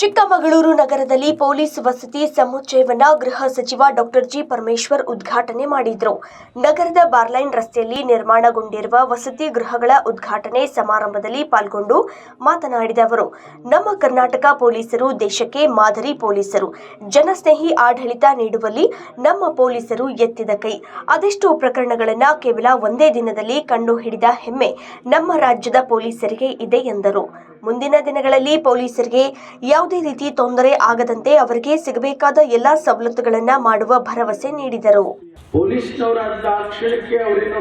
ಚಿಕ್ಕಮಗಳೂರು ನಗರದಲ್ಲಿ ಪೊಲೀಸ್ ವಸತಿ ಸಮುಚ್ಚಯವನ್ನು ಗೃಹ ಸಚಿವ ಡಾಕ್ಟರ್ ಜಿ ಪರಮೇಶ್ವರ್ ಉದ್ಘಾಟನೆ ಮಾಡಿದರು. ನಗರದ ಬಾರ್ಲೈನ್ ರಸ್ತೆಯಲ್ಲಿ ನಿರ್ಮಾಣಗೊಂಡಿರುವ ವಸತಿ ಗೃಹಗಳ ಉದ್ಘಾಟನೆ ಸಮಾರಂಭದಲ್ಲಿ ಪಾಲ್ಗೊಂಡು ಮಾತನಾಡಿದ ಅವರು, ನಮ್ಮ ಕರ್ನಾಟಕ ಪೊಲೀಸರು ದೇಶಕ್ಕೆ ಮಾದರಿ ಪೊಲೀಸರು. ಜನಸ್ನೇಹಿ ಆಡಳಿತ ನೀಡುವಲ್ಲಿ ನಮ್ಮ ಪೊಲೀಸರು ಎತ್ತಿದ ಕೈ. ಅದೆಷ್ಟೋ ಪ್ರಕರಣಗಳನ್ನು ಕೇವಲ ಒಂದೇ ದಿನದಲ್ಲಿ ಕಂಡು ಹಿಡಿದ ಹೆಮ್ಮೆ ನಮ್ಮ ರಾಜ್ಯದ ಪೊಲೀಸರಿಗೆ ಇದೆ ಎಂದರು. ಮುಂದಿನ ದಿನಗಳಲ್ಲಿ ಪೊಲೀಸರಿಗೆ ಯಾವುದೇ ರೀತಿ ತೊಂದರೆ ಆಗದಂತೆ ಅವರಿಗೆ ಸಿಗಬೇಕಾದ ಎಲ್ಲಾ ಸವಲತ್ತುಗಳನ್ನ ಮಾಡುವ ಭರವಸೆ ನೀಡಿದರು. ಅವರೇನೋ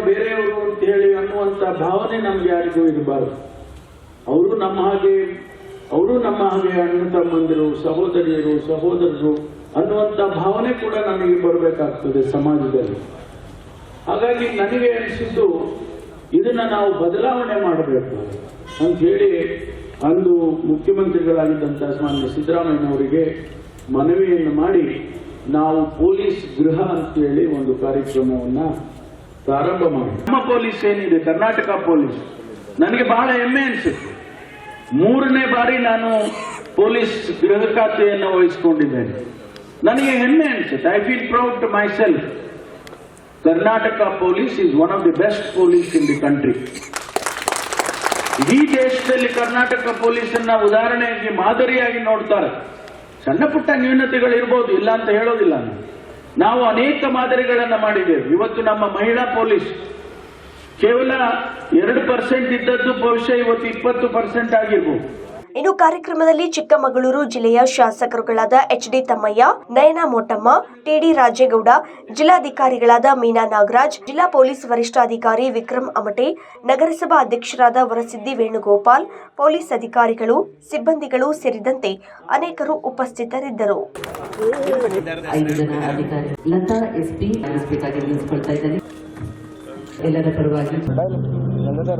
ಭಾವನೆ ನಮ್ಗೆ ಯಾರಿಗೂ ಇರಬಾರದು. ಅವರು ನಮ್ಮ ಹಾಗೆ, ಅವರು ನಮ್ಮ ಹಾಗೆ ಅಣ್ಣ ತಮ್ಮಂದಿರು, ಸಹೋದರಿಯರು, ಸಹೋದರರು ಅನ್ನುವಂತ ಭಾವನೆ ಕೂಡ ನಮಗೆ ಬರಬೇಕಾಗ್ತದೆ ಸಮಾಜದಲ್ಲಿ. ಹಾಗಾಗಿ ನನಗೆ ಅನಿಸಿದ್ದು ಇದನ್ನ ನಾವು ಬದಲಾವಣೆ ಮಾಡಬೇಕು ಅಂತ ಹೇಳಿ ಅಂದು ಮುಖ್ಯಮಂತ್ರಿಗಳಾಗಿದ್ದಂಥ ಮಾನ್ಯ ಸಿದ್ದರಾಮಯ್ಯನವರಿಗೆ ಮನವಿಯನ್ನು ಮಾಡಿ ನಾವು ಪೊಲೀಸ್ ಗೃಹ ಅಂತೇಳಿ ಒಂದು ಕಾರ್ಯಕ್ರಮವನ್ನ ಪ್ರಾರಂಭ ಮಾಡಿ ನಮ್ಮ ಪೊಲೀಸ್ ಏನಿದೆ? ಕರ್ನಾಟಕ ಪೊಲೀಸ್. ನನಗೆ ಬಹಳ ಹೆಮ್ಮೆ ಅನಿಸುತ್ತೆ. ಮೂರನೇ ಬಾರಿ ನಾನು ಪೊಲೀಸ್ ಗೃಹ ಖಾತೆಯನ್ನು ವಹಿಸಿಕೊಂಡಿದ್ದೇನೆ. ನನಗೆ ಹೆಮ್ಮೆ ಅನಿಸುತ್ತೆ. I feel proud to my self Karnataka police is one of the best police in the country ಈ ದೇಶದಲ್ಲಿ ಕರ್ನಾಟಕ ಪೊಲೀಸನ್ನ ಉದಾಹರಣೆಯಾಗಿ ಮಾದರಿಯಾಗಿ ನೋಡ್ತಾರೆ. ಸಣ್ಣ ಪುಟ್ಟ ನ್ಯೂನತೆಗಳು ಇರ್ಬೋದು, ಇಲ್ಲ ಅಂತ ಹೇಳೋದಿಲ್ಲ. ನಾವು ಅನೇಕ ಮಾದರಿಗಳನ್ನು ಮಾಡಿದ್ದೇವೆ. ಇವತ್ತು ನಮ್ಮ ಮಹಿಳಾ ಪೊಲೀಸ್, ಕೇವಲ ಎರಡು ಪರ್ಸೆಂಟ್ ಇದ್ದದ್ದು ಬಹುಶಃ ಇವತ್ತು ಇಪ್ಪತ್ತು ಪರ್ಸೆಂಟ್ ಆಗಿರ್ಬೋದು. ಇನ್ನು ಕಾರ್ಯಕ್ರಮದಲ್ಲಿ ಚಿಕ್ಕಮಗಳೂರು ಜಿಲ್ಲೆಯ ಶಾಸಕರುಗಳಾದ H D Thammaiah, Nayana Motamma, T D Rajegowda, ಜಿಲ್ಲಾಧಿಕಾರಿಗಳಾದ Meena Nagaraj, ಜಿಲ್ಲಾ ಪೊಲೀಸ್ ವರಿಷ್ಠಾಧಿಕಾರಿ ವಿಕ್ರಮ್ ಅಮಟೆ, ನಗರಸಭಾ ಅಧ್ಯಕ್ಷರಾದ ವರಸಿದ್ದಿ ವೇಣುಗೋಪಾಲ್, ಪೊಲೀಸ್ ಅಧಿಕಾರಿಗಳು, ಸಿಬ್ಬಂದಿಗಳು ಸೇರಿದಂತೆ ಅನೇಕರು ಉಪಸ್ಥಿತರಿದ್ದರು. ಎಲ್ಲರ ಜನ